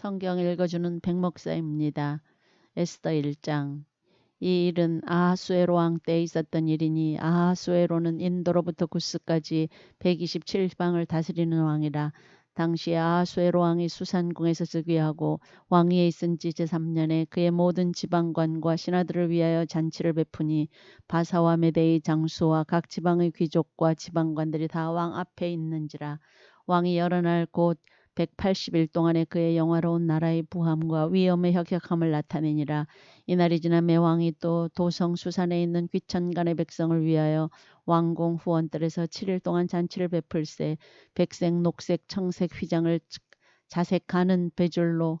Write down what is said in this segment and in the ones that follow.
성경 읽어주는 백목사입니다. 에스더 1장 이 일은 아하수에로 왕 때 있었던 일이니 아하수에로는 인도로부터 구스까지 127방을 다스리는 왕이라 당시 아하수에로 왕이 수산궁에서 즉위하고 왕위에 있은 지 제3년에 그의 모든 지방관과 신하들을 위하여 잔치를 베푸니 바사와 메대의 장수와 각 지방의 귀족과 지방관들이 다 왕 앞에 있는지라 왕이 여러 날 곧 180일 동안에 그의 영화로운 나라의 부함과 위엄의 혁혁함을 나타내니라. 이날이 지나 매 왕이 또 도성 수산에 있는 귀천간의 백성을 위하여 왕궁 후원들에서 7일 동안 잔치를 베풀세 백색, 녹색, 청색 휘장을 자색하는 배줄로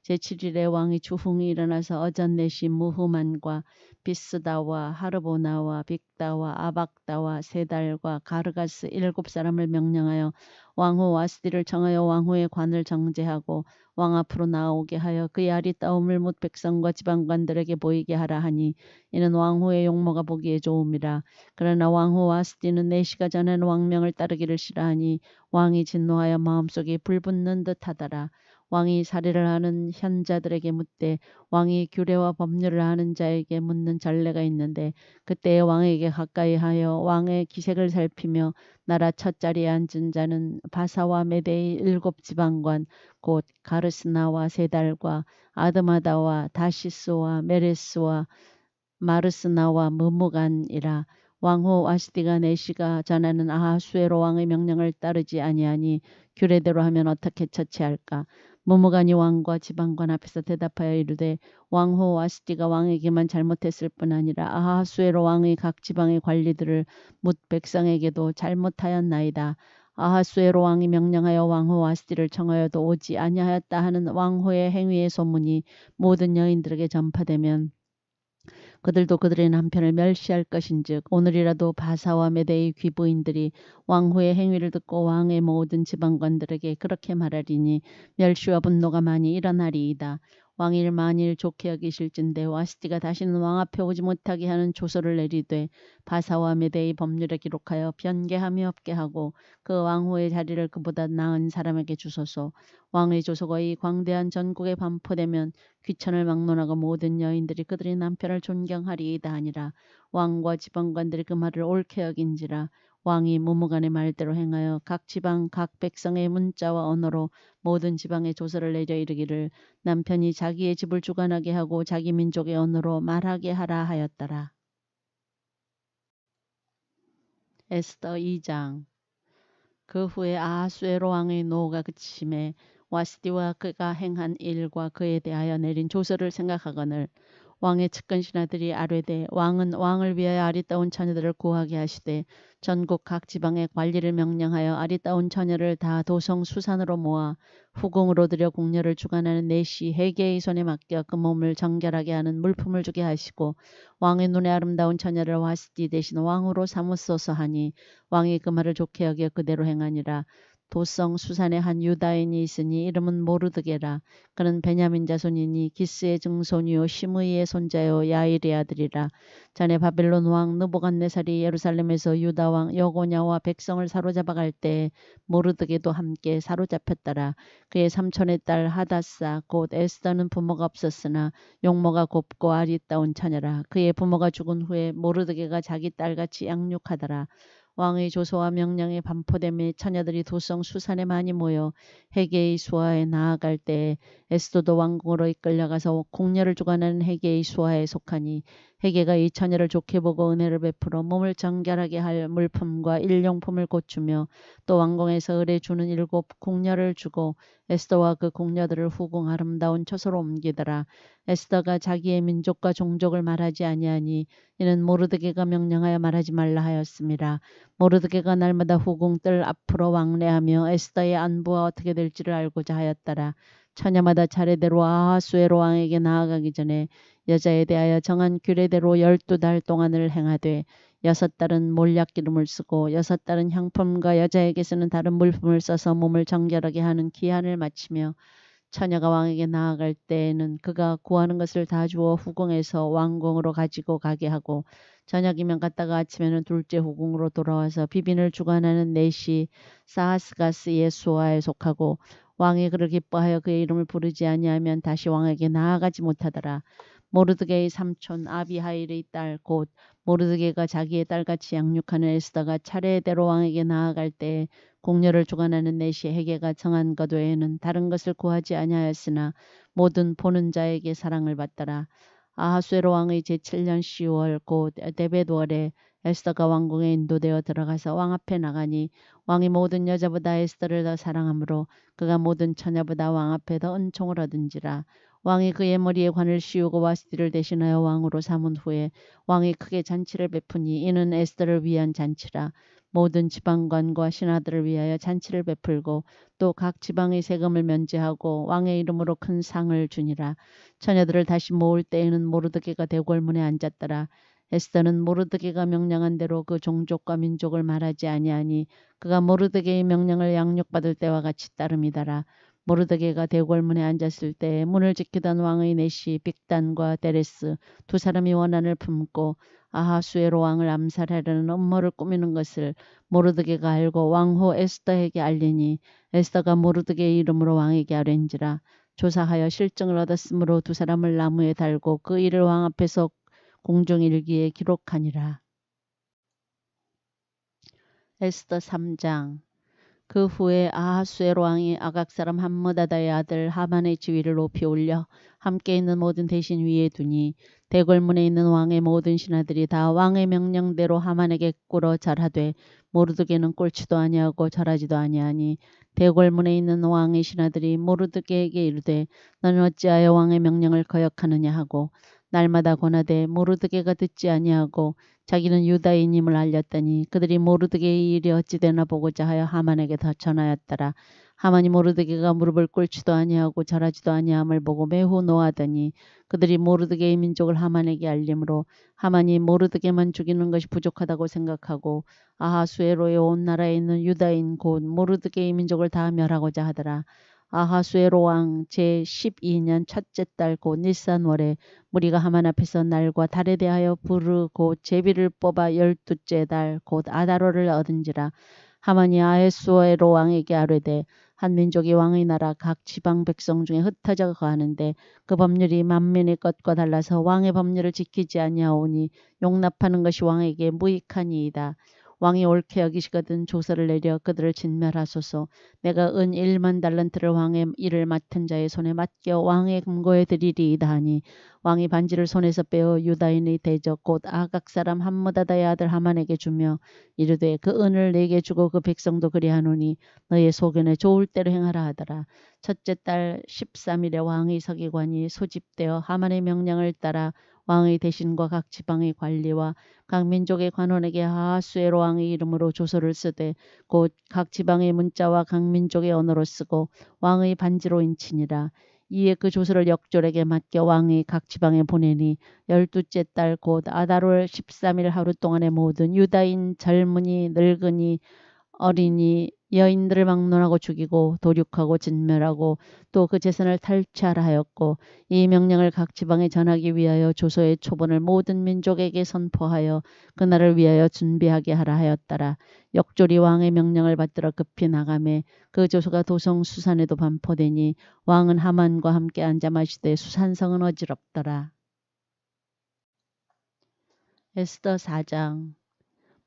제7일에 왕이 주흥이 일어나서 어전내시 무후만과 비스다와 하르보나와 빅다와 아박다와 세달과 가르가스 일곱 사람을 명령하여 왕후 와스디를 청하여 왕후의 관을 정제하고 왕 앞으로 나오게 하여 그의 아리따움을 못 백성과 지방관들에게 보이게 하라 하니 이는 왕후의 용모가 보기에 좋음이라. 그러나 왕후 와스디는 내시가 전한 왕명을 따르기를 싫어하니 왕이 진노하여 마음속에 불붙는 듯하더라. 왕이 사례를 하는 현자들에게 묻되 왕이 규례와 법률을 하는 자에게 묻는 전례가 있는데 그때 왕에게 가까이 하여 왕의 기색을 살피며 나라 첫 자리에 앉은 자는 바사와 메대의 일곱 지방관 곧 가르스나와 세달과 아드마다와 다시스와 메레스와 마르스나와 무무간이라 왕후 와스디가 내시가 전하는 아하수에로 왕의 명령을 따르지 아니하니 규례대로 하면 어떻게 처치할까 무무간이 왕과 지방관 앞에서 대답하여 이르되 왕후 와스디가 왕에게만 잘못했을 뿐 아니라 아하수에로 왕의 각 지방의 관리들을 묻 백성에게도 잘못하였나이다. 아하수에로 왕이 명령하여 왕후 와스디를 청하여도 오지 아니하였다 하는 왕후의 행위의 소문이 모든 여인들에게 전파되면 그들도 그들의 남편을 멸시할 것인즉 오늘이라도 바사와 메대의 귀부인들이 왕후의 행위를 듣고 왕의 모든 지방관들에게 그렇게 말하리니 멸시와 분노가 많이 일어나리이다. 왕일 만일 좋게 여기실진데 와스티가 다시는 왕 앞에 오지 못하게 하는 조서를 내리되 바사와 메대의 법률에 기록하여 변개함이 없게 하고 그 왕후의 자리를 그보다 나은 사람에게 주소서. 왕의 조서가 이 광대한 전국에 반포되면 귀천을 막론하고 모든 여인들이 그들의 남편을 존경하리이다 하니라. 왕과 지방관들이 그 말을 옳게 여긴지라 왕이 무무간의 말대로 행하여 각 지방 각 백성의 문자와 언어로 모든 지방에 조서를 내려 이르기를 남편이 자기의 집을 주관하게 하고 자기 민족의 언어로 말하게 하라 하였더라. 에스더 2장 그 후에 아하수에로 왕의 노가 그침에 와스디와 그가 행한 일과 그에 대하여 내린 조서를 생각하거늘 왕의 측근 신하들이 아뢰되 왕은 왕을 위하여 아리따운 처녀들을 구하게 하시되 전국 각 지방의 관리를 명령하여 아리따운 처녀를 다 도성 수산으로 모아 후궁으로 들여 공녀를 주관하는 내시 해계의 손에 맡겨 그 몸을 정결하게 하는 물품을 주게 하시고 왕의 눈에 아름다운 처녀를 와스디 대신 왕으로 삼으소서 하니 왕이 그 말을 좋게 여겨 그대로 행하니라 도성 수산에 한 유다인이 있으니 이름은 모르드게라. 그는 베냐민 자손이니 기스의 증손이요 시므이의 손자요 야일의 아들이라. 전에 바벨론 왕 느보갓네살이 예루살렘에서 유다 왕 여고냐와 백성을 사로잡아 갈 때 모르드게도 함께 사로잡혔더라. 그의 삼촌의 딸 하다사 곧 에스더는 부모가 없었으나 용모가 곱고 아리따운 처녀라. 그의 부모가 죽은 후에 모르드게가 자기 딸같이 양육하더라. 왕의 조소와 명령에 반포됨에 처녀들이 도성 수산에 많이 모여 해계의 수하에 나아갈 때 에스도도 왕궁으로 이끌려가서 공녀를 주관하는 해계의 수하에 속하니 해계가 이 처녀를 좋게 보고 은혜를 베풀어 몸을 정결하게 할 물품과 일용품을 고추며 또 왕궁에서 의뢰 주는 일곱 공녀를 주고 에스더와 그 공녀들을 후궁 아름다운 처소로 옮기더라. 에스더가 자기의 민족과 종족을 말하지 아니하니 이는 모르드게가 명령하여 말하지 말라 하였습니다. 모르드게가 날마다 후궁 뜰 앞으로 왕래하며 에스더의 안부와 어떻게 될지를 알고자 하였더라. 처녀마다 차례대로 아하수에로 왕에게 나아가기 전에 여자에 대하여 정한 규례대로 열두 달 동안을 행하되 여섯 달은 몰약 기름을 쓰고 여섯 달은 향품과 여자에게 쓰는 다른 물품을 써서 몸을 정결하게 하는 기한을 마치며 처녀가 왕에게 나아갈 때에는 그가 구하는 것을 다 주어 후궁에서 왕궁으로 가지고 가게 하고 저녁이면 갔다가 아침에는 둘째 후궁으로 돌아와서 비빈을 주관하는 넷이 사하스가스 예수와에 속하고 왕이 그를 기뻐하여 그의 이름을 부르지 아니하면 다시 왕에게 나아가지 못하더라. 모르드게의 삼촌 아비하일의 딸 곧 모르드게가 자기의 딸같이 양육하는 에스더가 차례대로 왕에게 나아갈 때에 공녀를 주관하는 내시 해계가 정한 것 외에는 다른 것을 구하지 아니하였으나 모든 보는 자에게 사랑을 받더라. 아하수에로 왕의 제7년 10월 곧 데베드월에 에스더가 왕궁에 인도되어 들어가서 왕 앞에 나가니 왕이 모든 여자보다 에스더를 더 사랑하므로 그가 모든 처녀보다 왕 앞에 더 은총을 얻은지라. 왕이 그의 머리에 관을 씌우고 와스디를 대신하여 왕으로 삼은 후에 왕이 크게 잔치를 베푸니 이는 에스더를 위한 잔치라. 모든 지방관과 신하들을 위하여 잔치를 베풀고 또 각 지방의 세금을 면제하고 왕의 이름으로 큰 상을 주니라. 처녀들을 다시 모을 때에는 모르드게가 대궐문에 앉았더라. 에스더는 모르드게가 명령한 대로 그 종족과 민족을 말하지 아니하니 그가 모르드게의 명령을 양육받을 때와 같이 따름이더라. 모르드게가 대궐문에 앉았을 때 문을 지키던 왕의 내시 빅단과 데레스 두 사람이 원한을 품고 아하수에로 왕을 암살하려는 음모를 꾸미는 것을 모르드게가 알고 왕후 에스더에게 알리니 에스더가 모르드게의 이름으로 왕에게 아뢰인지라 조사하여 실증을 얻었으므로 두 사람을 나무에 달고 그 일을 왕 앞에서 공중일기에 기록하니라. 에스더 3장 그 후에 아하수에로 왕이 아각 사람 함므다다의 아들 하만의 지위를 높이 올려 함께 있는 모든 대신 위에 두니 대궐문에 있는 왕의 모든 신하들이 다 왕의 명령대로 하만에게 꿇어 절하되 모르드게는 꼴치도 아니하고 절하지도 아니하니 대궐문에 있는 왕의 신하들이 모르드게에게 이르되 너는 어찌하여 왕의 명령을 거역하느냐 하고 날마다 권하되 모르드게가 듣지 아니하고 자기는 유다인임을 알렸더니 그들이 모르드게의 일이 어찌 되나 보고자 하여 하만에게 더 전하였더라. 하만이 모르드게가 무릎을 꿇지도 아니하고 절하지도 아니함을 보고 매우 노하더니 그들이 모르드게의 민족을 하만에게 알림으로 하만이 모르드게만 죽이는 것이 부족하다고 생각하고 아하수에로의 온 나라에 있는 유다인 곧 모르드게의 민족을 다 멸하고자 하더라. 아하수에로 왕 제12년 첫째 달곧 니산월에 무리가 하만 앞에서 날과 달에 대하여 부르고 제비를 뽑아 열두째 달 곧 아다로를 얻은지라 하만이 아에수에로 왕에게 아뢰되 한 민족이 왕의 나라 각 지방 백성 중에 흩어져 가는데 그 법률이 만민의 것과 달라서 왕의 법률을 지키지 아니하오니 용납하는 것이 왕에게 무익하니이다. 왕이 옳게 여기시거든 조서를 내려 그들을 진멸하소서. 내가 은 1만 달란트를 왕의 일을 맡은 자의 손에 맡겨 왕의 금고에 드리리이다 하니 왕이 반지를 손에서 빼어 유다인의 대적 곧 아각 사람 함무다다의 아들 하만에게 주며 이르되 그 은을 내게 주고 그 백성도 그리하노니 너의 소견에 좋을 대로 행하라 하더라. 첫째 달 13일에 왕의 서기관이 소집되어 하만의 명령을 따라 왕의 대신과 각 지방의 관리와 각 민족의 관원에게 하하수에로 왕의 이름으로 조서를 쓰되 곧 각 지방의 문자와 각 민족의 언어로 쓰고 왕의 반지로 인치니라. 이에 그 조서를 역졸에게 맡겨 왕이 각 지방에 보내니 열두째 달 곧 아다롤 13일 하루 동안의 모든 유다인 젊은이 늙은이 어린이 여인들을 막론하고 죽이고 도륙하고 진멸하고 또 그 재산을 탈취하라 하였고 이 명령을 각 지방에 전하기 위하여 조서의 초본을 모든 민족에게 선포하여 그날을 위하여 준비하게 하라 하였더라. 역조리 왕의 명령을 받들어 급히 나가매 그 조서가 도성 수산에도 반포되니 왕은 하만과 함께 앉아 마시되 수산성은 어지럽더라. 에스더 4장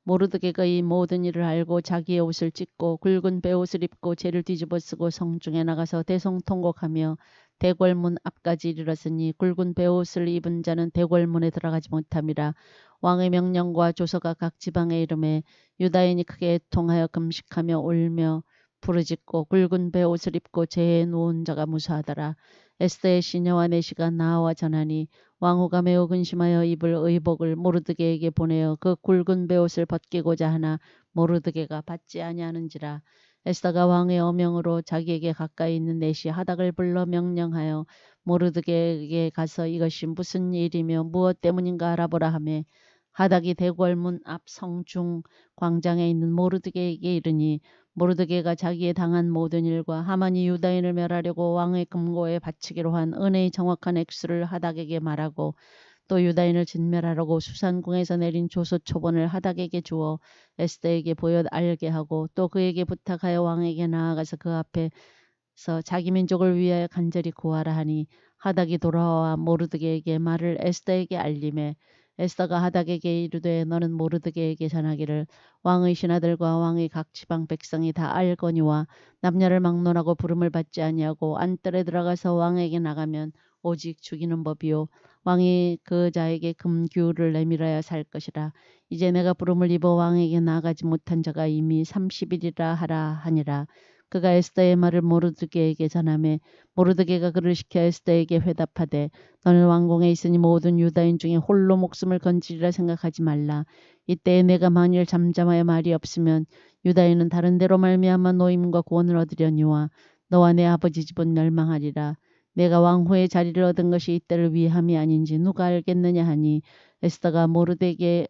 모르드게가 이 모든 일을 알고 자기의 옷을 찢고 굵은 베옷을 입고 죄를 뒤집어 쓰고 성중에 나가서 대성통곡하며 대궐문 앞까지 이르렀으니 굵은 베옷을 입은 자는 대궐문에 들어가지 못함이라. 왕의 명령과 조서가 각 지방의 이름에 유다인이 크게 애통하여 금식하며 울며 부르짖고 굵은 베옷을 입고 죄에 누운 자가 무수하더라. 에스더의 시녀와 내시가 나와 전하니 왕후가 매우 근심하여 입을 의복을 모르드게에게 보내어 그 굵은 베옷을 벗기고자 하나 모르드게가 받지 아니하는지라 에스더가 왕의 어명으로 자기에게 가까이 있는 내시 하닥을 불러 명령하여 모르드게에게 가서 이것이 무슨 일이며 무엇 때문인가 알아보라 하며 하닥이 대궐문 앞 성중 광장에 있는 모르드게에게 이르니 모르드게가 자기의 당한 모든 일과 하만이 유다인을 멸하려고 왕의 금고에 바치기로 한 은혜의 정확한 액수를 하닥에게 말하고 또 유다인을 진멸하려고 수산궁에서 내린 조소 초본을 하닥에게 주어 에스더에게 보여 알게 하고 또 그에게 부탁하여 왕에게 나아가서 그 앞에서 자기 민족을 위하여 간절히 구하라 하니 하닥이 돌아와 모르드게에게 말을 에스더에게 알림해 에스더가 하닥에게 이르되 너는 모르드게에게 전하기를 왕의 신하들과 왕의 각 지방 백성이 다 알거니와 남녀를 막론하고 부름을 받지 아니하고 안뜰에 들어가서 왕에게 나가면 오직 죽이는 법이요. 왕이 그 자에게 금규를 내밀어야 살 것이라. 이제 내가 부름을 입어 왕에게 나가지 못한 자가 이미 30일이라 하라 하니라 그가 에스더의 말을 모르드게에게 전하매 모르드게가 그를 시켜 에스더에게 회답하되 너는 왕궁에 있으니 모든 유다인 중에 홀로 목숨을 건지리라 생각하지 말라. 이때에 내가 만일 잠잠하여 말이 없으면 유다인은 다른 데로 말미암아 노임과 구원을 얻으려니와 너와 내 아버지 집은 멸망하리라. 내가 왕후의 자리를 얻은 것이 이때를 위함이 아닌지 누가 알겠느냐 하니 에스더가 모르드게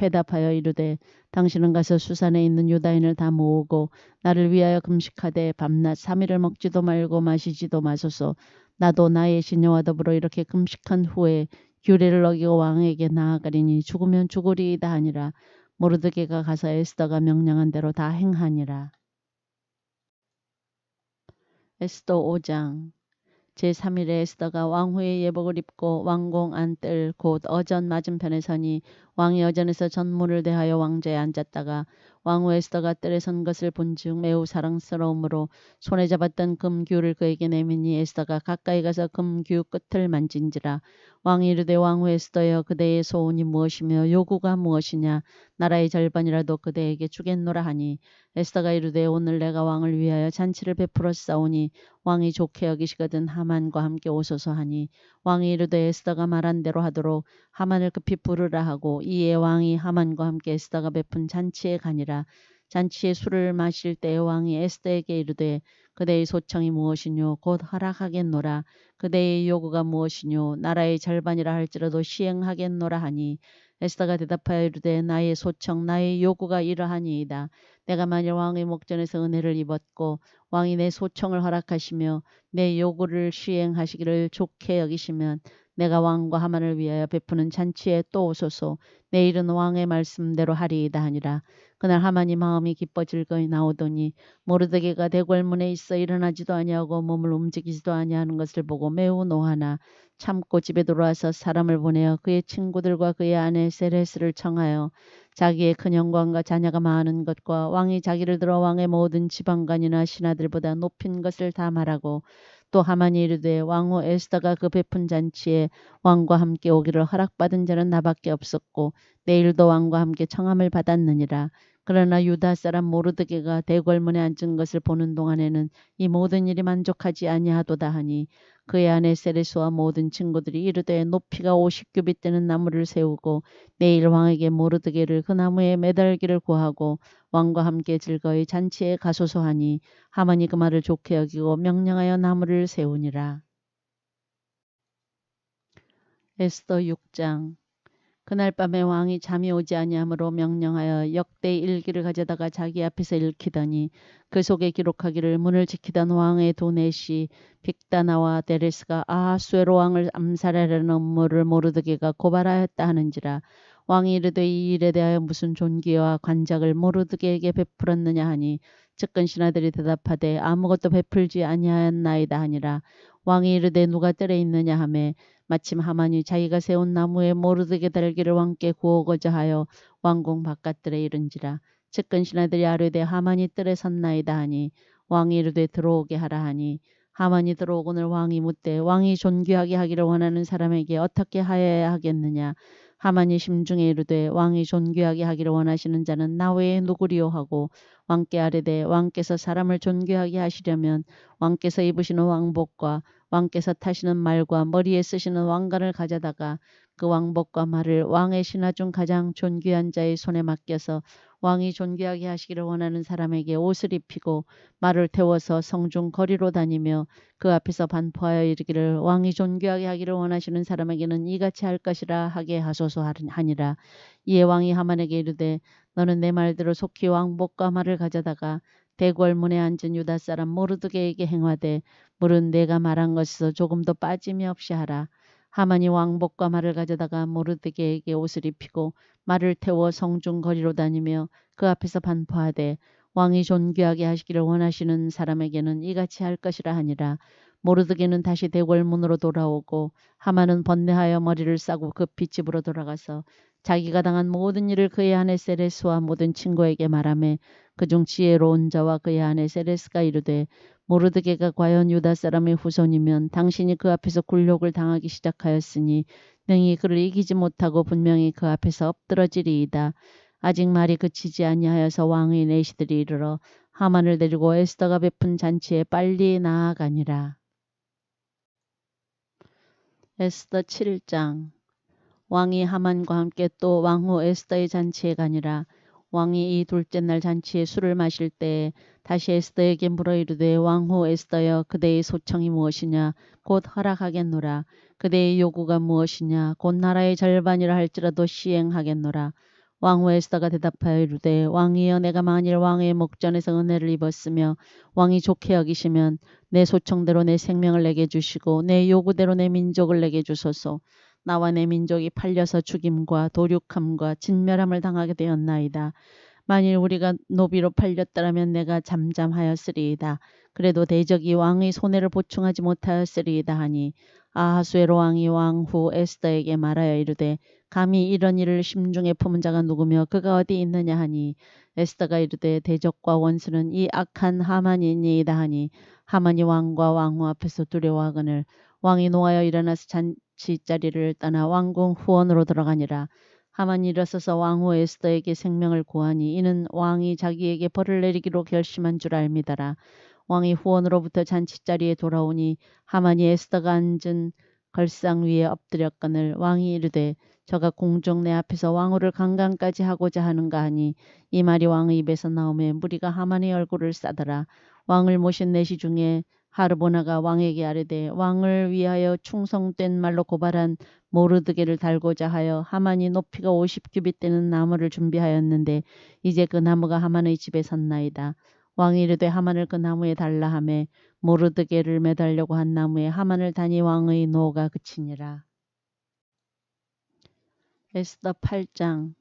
회답하여 이르되 당신은 가서 수산에 있는 유다인을 다 모으고 나를 위하여 금식하되 밤낮 삼일을 먹지도 말고 마시지도 마소서. 나도 나의 시녀와 더불어 이렇게 금식한 후에 규례를 어기고 왕에게 나아가리니 죽으면 죽으리이다 하니라. 모르드게가 가서 에스더가 명령한 대로 다 행하니라. 에스더 5장 제3일에 에스더가 왕후의 예복을 입고 왕궁 안뜰 곧 어전 맞은편에 서니 왕이 어전에서 전문을 대하여 왕자에 앉았다가 왕후 에스더가 뜰에 선 것을 본즉 매우 사랑스러움으로 손에 잡았던 금규를 그에게 내미니 에스더가 가까이 가서 금규 끝을 만진지라 왕이 이르되 왕후 에스더여 그대의 소원이 무엇이며 요구가 무엇이냐? 나라의 절반이라도 그대에게 주겠노라 하니 에스더가 이르되 오늘 내가 왕을 위하여 잔치를 베풀어 싸우니 왕이 좋게 여기시거든 하만과 함께 오소서 하니 왕이 이르되 에스더가 말한 대로 하도록 하만을 급히 부르라 하고 이에 왕이 하만과 함께 에스더가 베푼 잔치에 가니라. 잔치에 술을 마실 때에 왕이 에스더에게 이르되 그대의 소청이 무엇이뇨? 곧 허락하겠노라. 그대의 요구가 무엇이뇨? 나라의 절반이라 할지라도 시행하겠노라 하니 에스더가 대답하여 이르되 나의 소청 나의 요구가 이러하니이다. 내가 만일 왕의 목전에서 은혜를 입었고 왕이 내 소청을 허락하시며 내 요구를 시행하시기를 좋게 여기시면 내가 왕과 하만을 위하여 베푸는 잔치에 또 오소서 내일은 왕의 말씀대로 하리이다 하니라. 그날 하만이 마음이 기뻐 즐거이 나오더니 모르드게가 대궐문에 있어 일어나지도 아니하고 몸을 움직이지도 아니하는 것을 보고 매우 노하나 참고 집에 돌아와서 사람을 보내어 그의 친구들과 그의 아내 세레스를 청하여 자기의 큰 영광과 자녀가 많은 것과 왕이 자기를 들어 왕의 모든 지방관이나 신하들보다 높인 것을 다 말하고 또 하만이 이르되 왕후 에스더가 그 베푼 잔치에 왕과 함께 오기를 허락받은 자는 나밖에 없었고 내일도 왕과 함께 청함을 받았느니라. 그러나 유다 사람 모르드게가 대궐문에 앉은 것을 보는 동안에는 이 모든 일이 만족하지 아니하도다 하니 그의 아내 세레스와 모든 친구들이 이르되 높이가 50규빗 되는 나무를 세우고 내일 왕에게 모르드게를 그 나무에 매달기를 구하고 왕과 함께 즐거이 잔치에 가소서 하니 하만이 그 말을 좋게 여기고 명령하여 나무를 세우니라. 에스더 6장 그날 밤에 왕이 잠이 오지 아니하므로 명령하여 역대 일기를 가져다가 자기 앞에서 읽히더니 그 속에 기록하기를 문을 지키던 왕의 두 내시 빅다나와 데레스가 아하수에로 왕을 암살하려는 업무를 모르드게가 고발하였다 하는지라 왕이 이르되 이 일에 대하여 무슨 존귀와 관작을 모르드게에게 베풀었느냐 하니 측근 신하들이 대답하되 아무것도 베풀지 아니하였나이다 하니라. 왕이 이르되 누가 뜰에 있느냐 하매 마침 하만이 자기가 세운 나무에 모르드게 달기를 왕께 구하고자 하여 왕궁 바깥들에 이른지라 측근 신하들이 아뢰되 하만이 뜰에 섰나이다 하니 왕이 이르되 들어오게 하라 하니 하만이 들어오거늘 왕이 묻되 왕이 존귀하게 하기를 원하는 사람에게 어떻게 하여야 하겠느냐? 하만이 심중에 이르되 왕이 존귀하게 하기를 원하시는 자는 나 외에 누구리요? 하고 왕께 아뢰되 왕께서 사람을 존귀하게 하시려면 왕께서 입으시는 왕복과 왕께서 타시는 말과 머리에 쓰시는 왕관을 가져다가 그 왕복과 말을 왕의 신하 중 가장 존귀한 자의 손에 맡겨서 왕이 존귀하게 하시기를 원하는 사람에게 옷을 입히고 말을 태워서 성중 거리로 다니며 그 앞에서 반포하여 이르기를 왕이 존귀하게 하기를 원하시는 사람에게는 이같이 할 것이라 하게 하소서 하니라. 이에 왕이 하만에게 이르되 너는 내 말대로 속히 왕복과 말을 가져다가 대궐문에 앉은 유다 사람 모르드게에게 행하되 물은 내가 말한 것에서 조금도 빠짐이 없이 하라. 하만이 왕복과 말을 가져다가 모르드게에게 옷을 입히고 말을 태워 성중 거리로 다니며 그 앞에서 반포하되 왕이 존귀하게 하시기를 원하시는 사람에게는 이같이 할 것이라 하니라. 모르드게는 다시 대궐문으로 돌아오고 하만은 번뇌하여 머리를 싸고 급히 집으로 돌아가서 자기가 당한 모든 일을 그의 아내 세레스와 모든 친구에게 말하며 그중 지혜로운 자와 그의 아내 세레스가 이르되 모르드게가 과연 유다 사람의 후손이면 당신이 그 앞에서 굴욕을 당하기 시작하였으니 능히 그를 이기지 못하고 분명히 그 앞에서 엎드러지리이다. 아직 말이 그치지 아니하여서 왕의 내시들이 이르러 하만을 데리고 에스더가 베푼 잔치에 빨리 나아가니라. 에스더 7장 왕이 하만과 함께 또 왕후 에스더의 잔치에 가니라. 왕이 이 둘째 날 잔치에 술을 마실 때에 다시 에스더에게 물어 이르되 왕후 에스더여 그대의 소청이 무엇이냐? 곧 허락하겠노라. 그대의 요구가 무엇이냐? 곧 나라의 절반이라 할지라도 시행하겠노라. 왕후 에스더가 대답하여 이르되 왕이여 내가 만일 왕의 목전에서 은혜를 입었으며 왕이 좋게 여기시면 내 소청대로 내 생명을 내게 주시고 내 요구대로 내 민족을 내게 주소서 나와 내 민족이 팔려서 죽임과 도륙함과 진멸함을 당하게 되었나이다. 만일 우리가 노비로 팔렸더라면 내가 잠잠하였으리이다. 그래도 대적이 왕의 손해를 보충하지 못하였으리이다 하니 아하수에로 왕이 왕후 에스더에게 말하여 이르되 감히 이런 일을 심중에 품은 자가 누구며 그가 어디 있느냐 하니 에스더가 이르되 대적과 원수는 이 악한 하만이니이다 하니 하만이 왕과 왕후 앞에서 두려워하거늘 왕이 노하여 일어나서 잔치자리를 떠나 왕궁 후원으로 들어가니라. 하만이 일어서서 왕후 에스더에게 생명을 구하니 이는 왕이 자기에게 벌을 내리기로 결심한 줄 알미다라. 왕이 후원으로부터 잔치자리에 돌아오니 하만이 에스더가 앉은 걸상 위에 엎드렸거늘 왕이 이르되 저가 공중 내 앞에서 왕후를 강간까지 하고자 하는가 하니 이 말이 왕의 입에서 나오매 무리가 하만의 얼굴을 싸더라. 왕을 모신 내시 중에 하르보나가 왕에게 아뢰되 왕을 위하여 충성된 말로 고발한 모르드게를 달고자 하여 하만이 높이가 50규빗 되는 나무를 준비하였는데 이제 그 나무가 하만의 집에 섰나이다. 왕이 이르되 하만을 그 나무에 달라 하매 모르드게를 매달려고 한 나무에 하만을 다니 왕의 노가 그치니라. 에스더 8장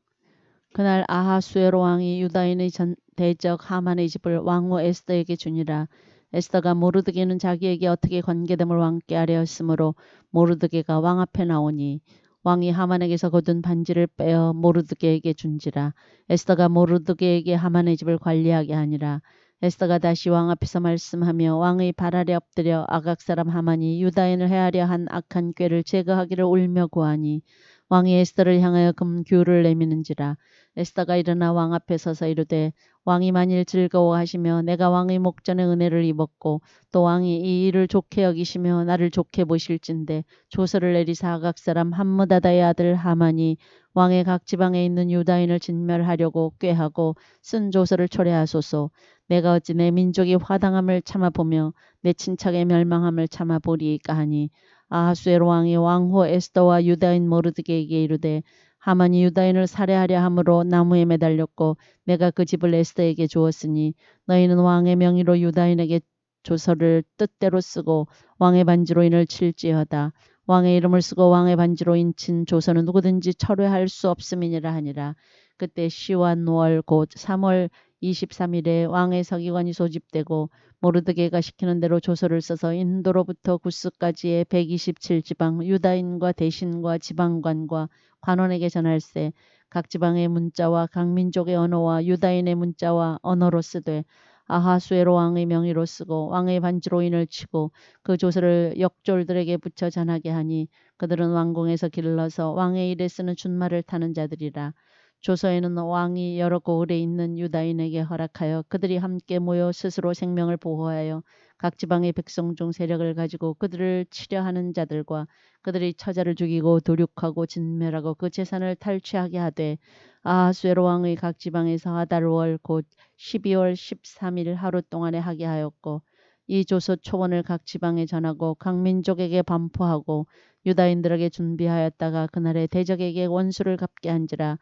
그날 아하수에로 왕이 유다인의 전 대적 하만의 집을 왕후 에스더에게 주니라. 에스더가 모르드게는 자기에게 어떻게 관계됨을 왕께 아뢰었으므로 모르드게가 왕 앞에 나오니 왕이 하만에게서 거둔 반지를 빼어 모르드게에게 준지라. 에스더가 모르드게에게 하만의 집을 관리하게 하니라. 에스더가 다시 왕 앞에서 말씀하며 왕의 발 아래 엎드려 아각 사람 하만이 유다인을 해하려 한 악한 꾀를 제거하기를 울며 구하니 왕이 에스더를 향하여 금규를 내미는지라. 에스더가 일어나 왕 앞에 서서 이르되 왕이 만일 즐거워하시며 내가 왕의 목전에 은혜를 입었고 또 왕이 이 일을 좋게 여기시며 나를 좋게 보실진데 조서를 내리사 아각 사람 함무다다의 아들 하만이 왕의 각 지방에 있는 유다인을 진멸하려고 꾀하고 쓴 조서를 초래하소서. 내가 어찌 내 민족이 화당함을 참아보며 내 친척의 멸망함을 참아보리이까 하니 아하수에로 왕이 왕호 에스더와 유다인 모르드게에게 이르되 하만이 유다인을 살해하려 함으로 나무에 매달렸고 내가 그 집을 에스더에게 주었으니 너희는 왕의 명의로 유다인에게 조서를 뜻대로 쓰고 왕의 반지로 인을 칠지어다. 왕의 이름을 쓰고 왕의 반지로 인친 조서는 누구든지 철회할 수 없음이니라 하니라. 그때 시와 노월 곧 3월 23일에 왕의 서기관이 소집되고 모르드게가 시키는 대로 조서를 써서 인도로부터 구스까지의 127지방 유다인과 대신과 지방관과 관원에게 전할세 각 지방의 문자와 각 민족의 언어와 유다인의 문자와 언어로 쓰되 아하수에로 왕의 명의로 쓰고 왕의 반지로 인을 치고 그 조서를 역졸들에게 붙여 전하게 하니 그들은 왕궁에서 길러서 왕의 일에 쓰는 준말을 타는 자들이라 조서에는 왕이 여러 고을에 있는 유다인에게 허락하여 그들이 함께 모여 스스로 생명을 보호하여 각 지방의 백성 중 세력을 가지고 그들을 치려하는 자들과 그들이 처자를 죽이고 도륙하고 진멸하고 그 재산을 탈취하게 하되 아하수에로 왕의 각 지방에서 아달월 곧 12월 13일 하루 동안에 하게 하였고 이 조서 초원을 각 지방에 전하고 각 민족에게 반포하고 유다인들에게 준비하였다가 그날에 대적에게 원수를 갚게 한지라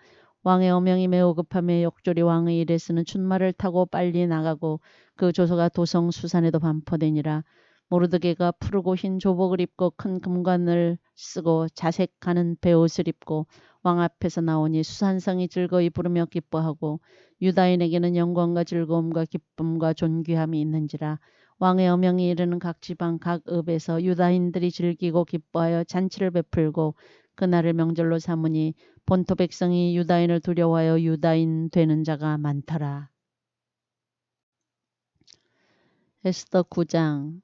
왕의 어명이 매우 급함에 역조리 왕의 일에서는 춘마를 타고 빨리 나가고 그 조서가 도성 수산에도 반포되니라. 모르드게가 푸르고 흰 조복을 입고 큰 금관을 쓰고 자색하는 베옷을 입고 왕 앞에서 나오니 수산성이 즐거이 부르며 기뻐하고 유다인에게는 영광과 즐거움과 기쁨과 존귀함이 있는지라. 왕의 어명이 이르는 각 지방 각 읍에서 유다인들이 즐기고 기뻐하여 잔치를 베풀고 그날을 명절로 삼으니 본토 백성이 유다인을 두려워하여 유다인 되는 자가 많더라. 에스더 9장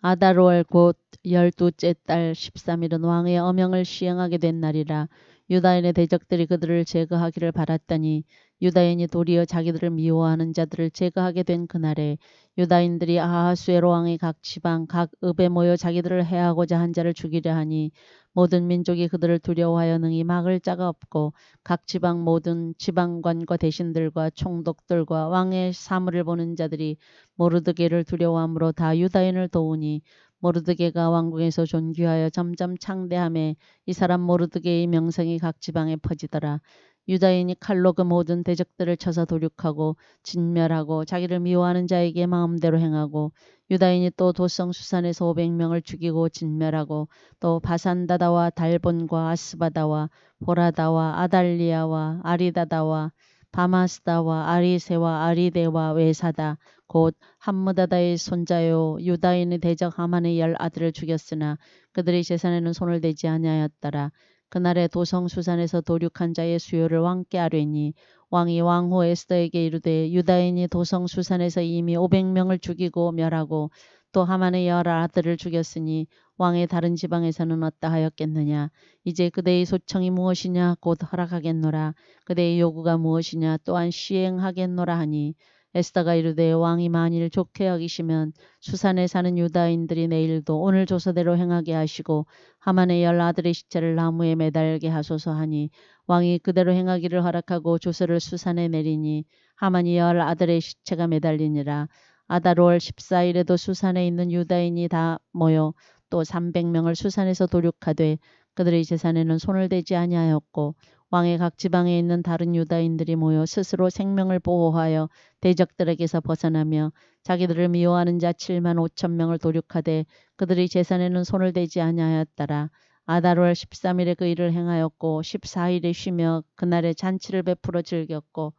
아다로월 곧 열두째 달 13일은 왕의 어명을 시행하게 된 날이라 유다인의 대적들이 그들을 제거하기를 바랐더니 유다인이 도리어 자기들을 미워하는 자들을 제거하게 된 그날에 유다인들이 아하수에로 왕의 각 지방 각 읍에 모여 자기들을 해하고자 한 자를 죽이려 하니 모든 민족이 그들을 두려워하여 능히 막을 자가 없고 각 지방 모든 지방관과 대신들과 총독들과 왕의 사물을 보는 자들이 모르드게를 두려워함으로 다 유다인을 도우니 모르드게가 왕궁에서 존귀하여 점점 창대함에 이 사람 모르드게의 명성이 각 지방에 퍼지더라. 유다인이 칼로 그 모든 대적들을 쳐서 도륙하고 진멸하고 자기를 미워하는 자에게 마음대로 행하고 유다인이 또 도성 수산에서 500명을 죽이고 진멸하고 또 바산다다와 달본과 아스바다와 보라다와 아달리아와 아리다다와 바마스다와 아리세와 아리데와 외사다 곧 함무다다의 손자요 유다인의 대적 하만의 열 아들을 죽였으나 그들의 재산에는 손을 대지 아니하였더라. 그날에 도성 수산에서 도륙한 자의 수요를 왕께 아뢰니 왕이 왕후 에스더에게 이르되 유다인이 도성 수산에서 이미 500명을 죽이고 멸하고 또 하만의 열 아들을 죽였으니 왕의 다른 지방에서는 어떠하였겠느냐? 이제 그대의 소청이 무엇이냐? 곧 허락하겠노라. 그대의 요구가 무엇이냐? 또한 시행하겠노라 하니 에스더가 이르되 왕이 만일 좋게 여기시면 수산에 사는 유다인들이 내일도 오늘 조서대로 행하게 하시고 하만의 열 아들의 시체를 나무에 매달게 하소서 하니 왕이 그대로 행하기를 허락하고 조서를 수산에 내리니 하만이 열 아들의 시체가 매달리니라. 아다롤 14일에도 수산에 있는 유다인이 다 모여 또 300명을 수산에서 도륙하되 그들의 재산에는 손을 대지 아니하였고 왕의 각 지방에 있는 다른 유다인들이 모여 스스로 생명을 보호하여 대적들에게서 벗어나며 자기들을 미워하는 자 7만 5천 명을 도륙하되 그들의 재산에는 손을 대지 아니하였더라. 아달월 13일에 그 일을 행하였고 14일에 쉬며 그날에 잔치를 베풀어 즐겼고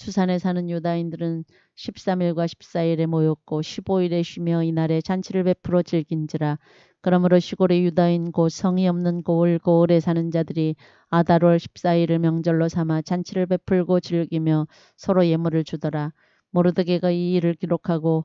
수산에 사는 유다인들은 13일과 14일에 모였고 15일에 쉬며 이날에 잔치를 베풀어 즐긴지라 그러므로 시골의 유다인 곧 성이 없는 고을 고을에 사는 자들이 아달월 14일을 명절로 삼아 잔치를 베풀고 즐기며 서로 예물을 주더라. 모르드게가 이 일을 기록하고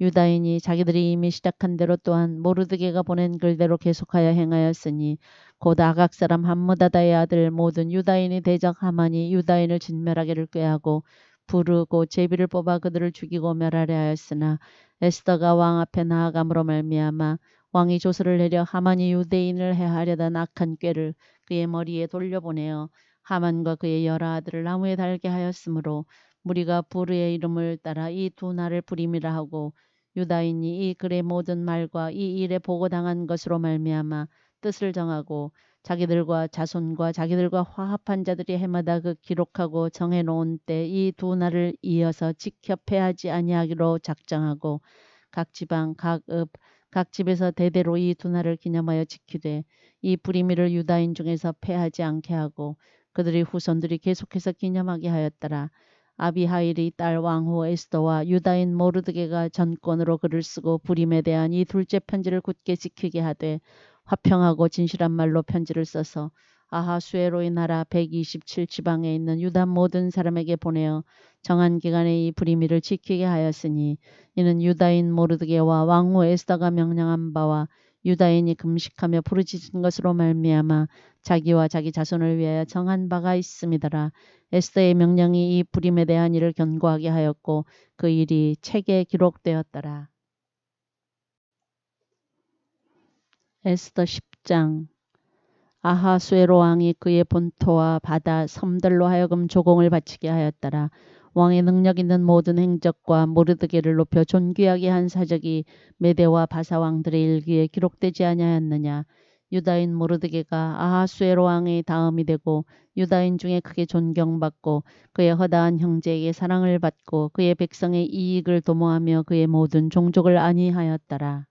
유다인이 자기들이 이미 시작한 대로 또한 모르드게가 보낸 글대로 계속하여 행하였으니 곧 아각 사람 함무다다의 아들 모든 유다인이 대적 하만이 유다인을 진멸하기를 꾀하고 부르고 제비를 뽑아 그들을 죽이고 멸하려 하였으나 에스더가 왕 앞에 나아감으로 말미암아 왕이 조서를 내려 하만이 유대인을 해하려던 악한 꾀를 그의 머리에 돌려보내어 하만과 그의 여러 아들을 나무에 달게 하였으므로 무리가 부르의 이름을 따라 이 두 날을 부림이라 하고 유다인이 이 글의 모든 말과 이 일에 보고당한 것으로 말미암아 뜻을 정하고 자기들과 자손과 자기들과 화합한 자들이 해마다 그 기록하고 정해놓은 때 이 두 날을 이어서 패하지 아니하기로 작정하고 각 지방 각 읍 각 집에서 대대로 이 두 날을 기념하여 지키되 이 불임이를 유다인 중에서 패하지 않게 하고 그들의 후손들이 계속해서 기념하게 하였더라. 아비하일이 딸 왕후 에스더와 유다인 모르드게가 전권으로 글을 쓰고 불임에 대한 이 둘째 편지를 굳게 지키게 하되 화평하고 진실한 말로 편지를 써서 아하수에로의 나라 127 지방에 있는 유다 모든 사람에게 보내어 정한 기간에 이 불임이를 지키게 하였으니 이는 유다인 모르드게와 왕후 에스더가 명령한 바와 유다인이 금식하며 부르짖은 것으로 말미암아 자기와 자기 자손을 위하여 정한 바가 있음이더라. 에스더의 명령이 이 불임에 대한 일을 견고하게 하였고 그 일이 책에 기록되었더라. 에스더 10장 아하수에로 왕이 그의 본토와 바다 섬들로 하여금 조공을 바치게 하였더라. 왕의 능력 있는 모든 행적과 모르드게를 높여 존귀하게 한 사적이 메대와 바사 왕들의 일기에 기록되지 아니하였느냐. 유다인 모르드게가 아하수에로 왕의 다음이 되고 유다인 중에 크게 존경받고 그의 허다한 형제에게 사랑을 받고 그의 백성의 이익을 도모하며 그의 모든 종족을 안위하였더라.